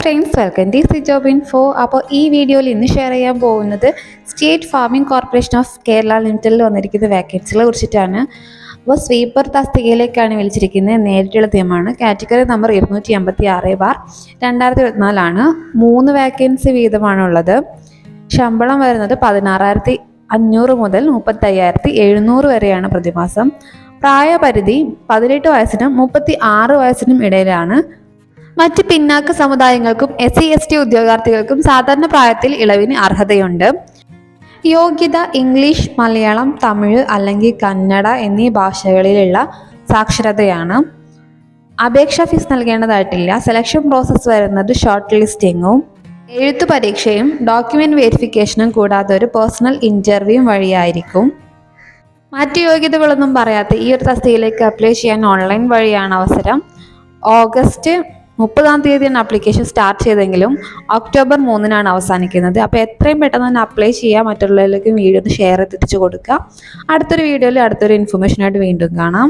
Friends welcome to C job info അപ്പോൾ ഈ വീഡിയോയിൽ ഇന്ന് ഷെയർ ചെയ്യാൻ പോകുന്നത് state farming corporation of Kerala ലിമിറ്റഡിൽ വന്നിരിക്കുന്ന വാക്കൻസികളെ കുറിച്ചിട്ടാണ്. അപ്പോൾ സ്വീപ്പർ തസ്തികയിലേക്കാണ് വിളിച്ചിരിക്കുന്നത്. നേരിട്ടുള്ള തീമാണ് കാറ്റഗറി നമ്പർ ഇരുന്നൂറ്റി അമ്പത്തി ആറ് ബാർ രണ്ടായിരത്തി ഇരുപത്തിനാലാണ് മൂന്ന് വാക്കൻസി വീതമാണുള്ളത്. ശമ്പളം വരുന്നത് പതിനാറായിരത്തി അഞ്ഞൂറ് മുതൽ മുപ്പത്തയ്യായിരത്തി എഴുന്നൂറ് വരെയാണ് പ്രതിമാസം. പ്രായപരിധി പതിനെട്ട് വയസ്സിനും മുപ്പത്തി ആറ് വയസ്സിനും ഇടയിലാണ്. മറ്റ് പിന്നാക്ക സമുദായങ്ങൾക്കും എസ് സി എസ് ടി ഉദ്യോഗാർത്ഥികൾക്കും സാധാരണ പ്രായത്തിൽ ഇളവിന് അർഹതയുണ്ട്. യോഗ്യത ഇംഗ്ലീഷ് മലയാളം തമിഴ് അല്ലെങ്കിൽ കന്നഡ എന്നീ ഭാഷകളിലുള്ള സാക്ഷരതയാണ്. അപേക്ഷാ ഫീസ് നൽകേണ്ടതായിട്ടില്ല. സെലക്ഷൻ പ്രോസസ്സ് വരുന്നത് ഷോർട്ട് ലിസ്റ്റിങ്ങും എഴുത്തു പരീക്ഷയും ഡോക്യുമെന്റ് വെരിഫിക്കേഷനും കൂടാതെ ഒരു പേഴ്സണൽ ഇന്റർവ്യൂവും വഴിയായിരിക്കും. മറ്റ് യോഗ്യതകളൊന്നും പറയാത്ത ഈ ഒരു തസ്തികയിലേക്ക് അപ്ലൈ ചെയ്യാൻ ഓൺലൈൻ വഴിയാണ് അവസരം. ഓഗസ്റ്റ് മുപ്പതാം തീയതിയാണ് ആപ്ലിക്കേഷൻ സ്റ്റാർട്ട് ചെയ്തെങ്കിലും ഒക്ടോബർ മൂന്നിനാണ് അവസാനിക്കുന്നത്. അപ്പോൾ എത്രയും പെട്ടെന്ന് തന്നെ അപ്ലൈ ചെയ്യുക മറ്റുള്ളവരിലേക്ക് വീഡിയോ ഒന്ന് ഷെയർ എത്തിച്ചു കൊടുക്കുക. അടുത്തൊരു വീഡിയോയിൽ അടുത്തൊരു ഇൻഫർമേഷനായിട്ട് വീണ്ടും കാണാം.